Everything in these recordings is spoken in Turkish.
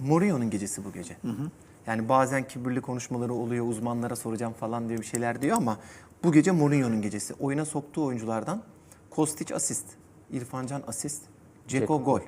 Mourinho'nun gecesi bu gece. Yani bazen kibirli konuşmaları oluyor, uzmanlara soracağım falan diye bir şeyler diyor ama bu gece Mourinho'nun gecesi. Oyuna soktuğu oyunculardan Kostic asist, İrfan Can asist, Ceko gol.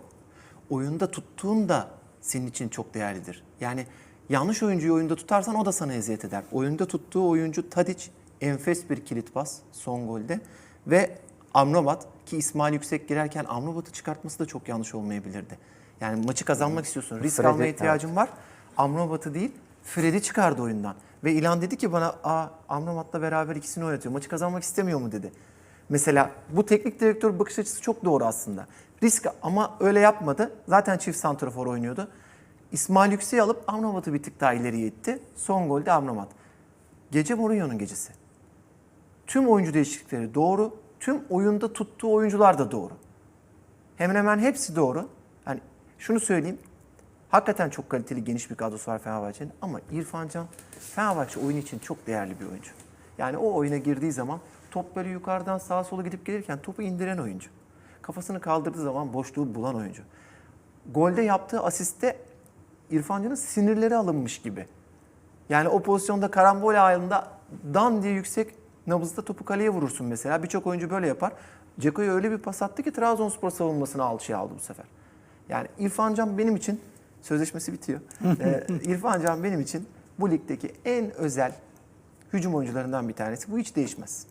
Oyunda tuttuğun da senin için çok değerlidir. Yani yanlış oyuncuyu oyunda tutarsan o da sana eziyet eder. Oyunda tuttuğu oyuncu Tadic enfes bir kilit pas son golde ve Amrabat ki İsmail Yüksek girerken Amrabat'ı çıkartması da çok yanlış olmayabilirdi. Yani maçı kazanmak istiyorsun. Risk Fred'i, almaya evet. ihtiyacın var. Amrabat'ı değil Fred'i çıkardı oyundan. Ve İlan dedi ki bana Aa, Amrabat'la beraber ikisini oynatıyor. Maçı kazanmak istemiyor mu dedi. Mesela bu teknik direktör bakış açısı çok doğru aslında. Risk ama öyle yapmadı. Zaten çift santrafor oynuyordu. İsmail Yüksek'i alıp Amrabat'ı bir tık daha ileriye itti. Son golde Amrabat. Gece Mourinho'nun gecesi. Tüm oyuncu değişiklikleri doğru. Tüm oyunda tuttuğu oyuncular da doğru. Hemen hemen hepsi doğru. Yani şunu söyleyeyim. Hakikaten çok kaliteli geniş bir kadrosu var Fenerbahçe'nin ama İrfan Can Fenerbahçe oyun için çok değerli bir oyuncu. Yani o oyuna girdiği zaman top böyle yukarıdan sağa sola gidip gelirken topu indiren oyuncu. Kafasını kaldırdığı zaman boşluğu bulan oyuncu. Golde yaptığı asiste İrfan Can'ın sinirleri alınmış gibi. Yani o pozisyonda karambol halinde dan diye yüksek nabızda topu kaleye vurursun mesela. Birçok oyuncu böyle yapar. Ceko'ya öyle bir pas attı ki Trabzonspor savunmasını alçıya aldı bu sefer. Yani İrfan Can benim için sözleşmesi bitiyor. ee, İrfan Can benim için bu ligdeki en özel hücum oyuncularından bir tanesi. Bu hiç değişmez.